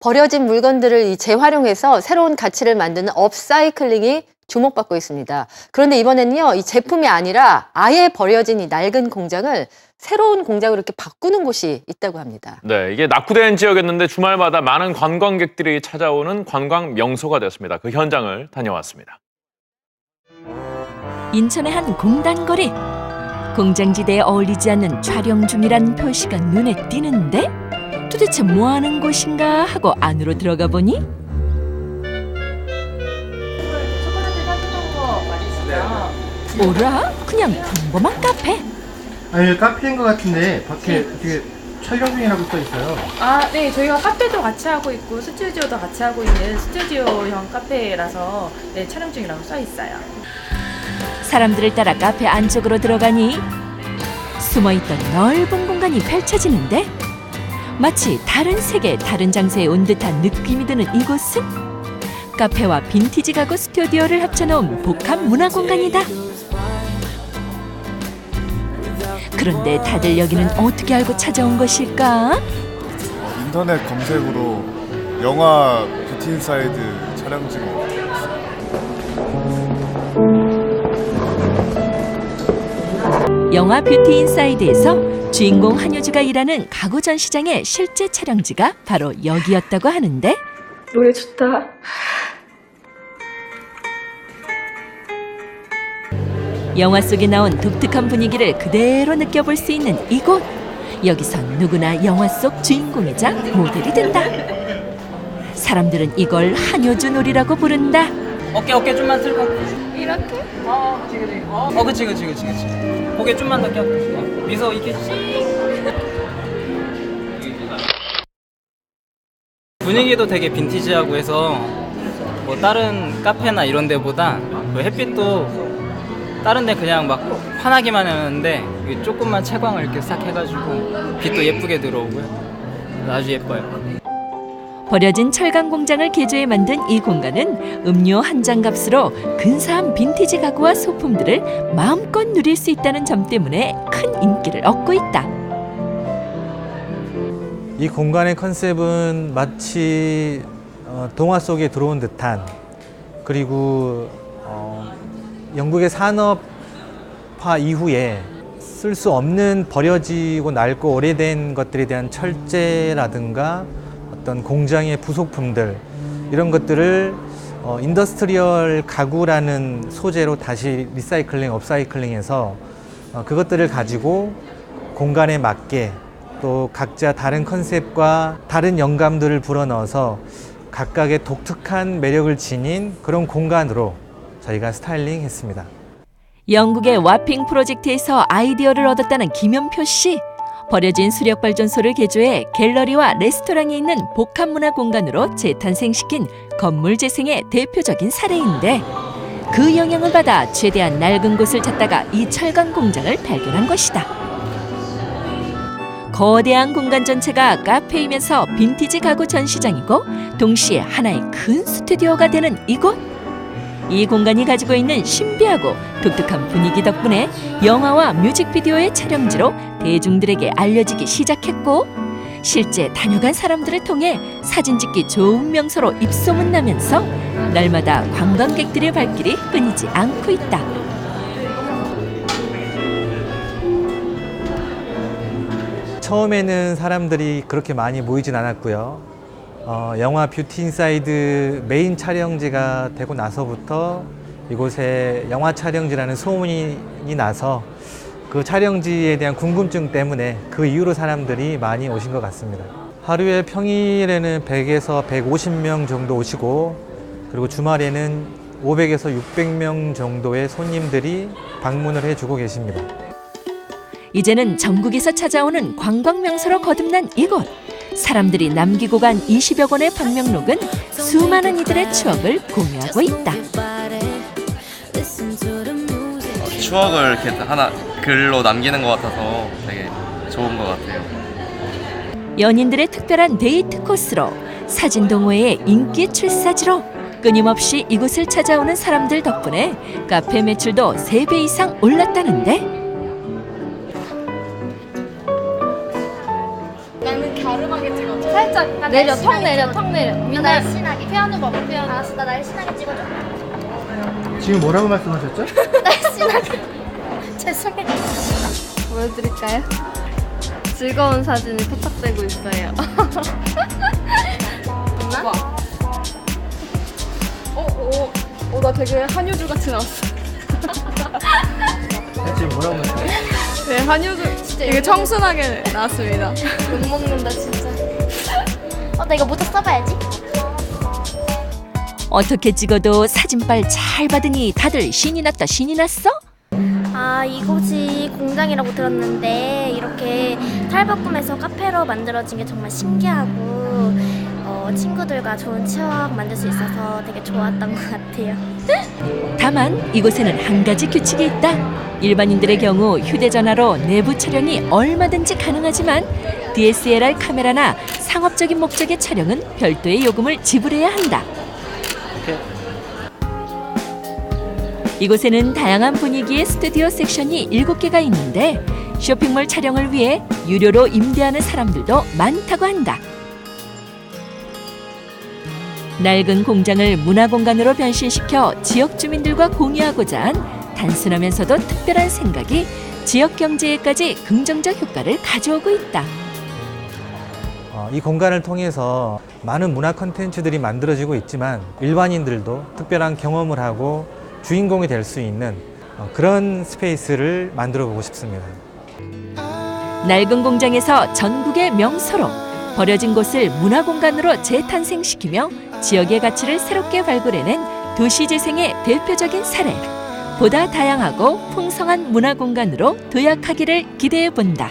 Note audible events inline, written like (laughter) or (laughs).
버려진 물건들을 이 재활용해서 새로운 가치를 만드는 업사이클링이 주목받고 있습니다. 그런데 이번에는요, 이 제품이 아니라 아예 버려진 이 낡은 공장을 새로운 공장으로 이렇게 바꾸는 곳이 있다고 합니다. 네, 이게 낙후된 지역이었는데 주말마다 많은 관광객들이 찾아오는 관광 명소가 되었습니다. 그 현장을 다녀왔습니다. 인천의 한 공단거리. 공장지대에 어울리지 않는 촬영 중이란 표시가 눈에 띄는데 도대체 뭐 하는 곳인가 하고 안으로 들어가 보니 뭐라? 그냥 평범한 카페. 아니 카페인 것 같은데 밖에 되게 촬영 중이라고 써 있어요. 아, 네, 저희가 카페도 같이 하고 있고 스튜디오도 같이 하고 있는 스튜디오형 카페라서 네, 촬영 중이라고 써 있어요. 사람들을 따라 카페 안쪽으로 들어가니 숨어있던 넓은 공간이 펼쳐지는데 마치 다른 세계 다른 장소에 온 듯한 느낌이 드는 이곳은 카페와 빈티지 가구 스튜디오를 합쳐놓은 복합 문화 공간이다. 그런데 다들 여기는 어떻게 알고 찾아온 것일까? 인터넷 검색으로 영화 뷰티 인사이드 촬영지로 영화 뷰티 인사이드에서 주인공 한효주가 일하는 가구 전시장의 실제 촬영지가 바로 여기였다고 하는데 노래 좋다. 영화 속에 나온 독특한 분위기를 그대로 느껴볼 수 있는 이곳. 여기선 누구나 영화 속 주인공이자 모델이 된다. 사람들은 이걸 한효주 놀이라고 부른다. 어깨 어깨 좀만 들고 이렇게? 어 그치 그치 어, 어 그치 그치 그치 그치 고개 좀만 더 껴. 어, 미소 이렇게 씩. 분위기도 되게 빈티지하고 해서 뭐 다른 카페나 이런 데보다 뭐 햇빛도 다른 데 그냥 막 환하기만 이게 조금만 채광을 이렇게 싹 해가지고 빛도 예쁘게 들어오고요. 아주 예뻐요 버려진 철강 공장을 개조해 만든 이 공간은 음료 한 잔 값으로 근사한 빈티지 가구와 소품들을 마음껏 누릴 수 있다는 점 때문에 큰 인기를 얻고 있다. 이 공간의 컨셉은 마치 어, 동화 속에 들어온 듯한 그리고 어, 영국의 산업화 이후에 쓸 수 없는 버려지고 낡고 오래된 것들에 대한 철제라든가 어떤 공장의 부속품들 이런 것들을 어, 인더스트리얼 가구라는 소재로 다시 리사이클링, 업사이클링해서 어, 그것들을 가지고 공간에 맞게 또 각자 다른 컨셉과 다른 영감들을 불어넣어서 각각의 독특한 매력을 지닌 그런 공간으로 저희가 스타일링 했습니다. 영국의 와핑 프로젝트에서 아이디어를 얻었다는 김연표 씨. 버려진 수력 발전소를 개조해 갤러리와 레스토랑이 있는 복합 문화 공간으로 재탄생시킨 건물 재생의 대표적인 사례인데 그 영향을 받아 최대한 낡은 곳을 찾다가 이 철강 공장을 발견한 것이다. 거대한 공간 전체가 카페이면서 빈티지 가구 전시장이고 동시에 하나의 큰 스튜디오가 되는 이곳. 이 공간이 가지고 있는 신비하고 독특한 분위기 덕분에 영화와 뮤직비디오의 촬영지로 대중들에게 알려지기 시작했고 실제 다녀간 사람들을 통해 사진 찍기 좋은 명소로 입소문 나면서 날마다 관광객들의 발길이 끊이지 않고 있다. 처음에는 사람들이 그렇게 많이 모이진 않았고요. 어, 영화 뷰티 인사이드 메인 촬영지가 되고 나서부터 이곳에 영화 촬영지라는 소문이 나서 그 촬영지에 대한 궁금증 때문에 그 이후로 사람들이 많이 오신 것 같습니다. 하루에 평일에는 100에서 150명 정도 오시고 그리고 주말에는 500에서 600명 정도의 손님들이 방문을 해주고 계십니다. 이제는 전국에서 찾아오는 관광 명소로 거듭난 이곳. 사람들이 남기고 간 20여 권의 방명록은 수많은 이들의 추억을 공유하고 있다. 추억을 이렇게 하나 글로 남기는 것 같아서 되게 좋은 것 같아요. 연인들의 특별한 데이트 코스로 사진 동호회의 인기 출사지로 끊임없이 이곳을 찾아오는 사람들 덕분에 카페 매출도 3배 이상 올랐다는데 살짝 내려 턱 내려 턱 내려 민아 날씬하게. 피아노 봐봐 피아노 알았어, 나 날씬하게 찍어줘. 지금 뭐라고 말씀하셨죠? (laughs) 날씬하게. (laughs) 죄송해요. 보여드릴까요? 즐거운 사진이 포착되고 있어요 (laughs) 나? 어, 어, 어, 나 되게 한효주 같이 나왔어. 지금 뭐라고 말씀하셨죠? 네, 한효주 되게 청순하게 나왔습니다. 욕 진짜. 어, 나 이거 모자 써봐야지. 어떻게 찍어도 사진빨 잘 받으니 다들 신이 났다 신이 났어? 아, 이곳이 공장이라고 들었는데 이렇게 탈바꿈해서 카페로 만들어진 게 정말 신기하고 어, 친구들과 좋은 추억 만들 수 있어서 되게 좋았던 것 같아요. 다만 이곳에는 한 가지 규칙이 있다. 일반인들의 경우 휴대전화로 내부 촬영이 얼마든지 가능하지만 DSLR 카메라나 상업적인 목적의 촬영은 별도의 요금을 지불해야 한다. 이곳에는 다양한 분위기의 스튜디오 섹션이 7개가 있는데 쇼핑몰 촬영을 위해 유료로 임대하는 사람들도 많다고 한다. 낡은 공장을 문화공간으로 변신시켜 지역 주민들과 공유하고자 한 단순하면서도 특별한 생각이 지역 경제에까지 긍정적 효과를 가져오고 있다. 어, 이 공간을 통해서 많은 문화 콘텐츠들이 만들어지고 있지만 일반인들도 특별한 경험을 하고 주인공이 될 수 있는 어, 그런 스페이스를 만들어 보고 싶습니다. 낡은 공장에서 전국의 명소로 버려진 곳을 문화공간으로 재탄생시키며 지역의 가치를 새롭게 발굴해낸 도시재생의 대표적인 사례. 보다 다양하고 풍성한 문화공간으로 도약하기를 기대해 본다.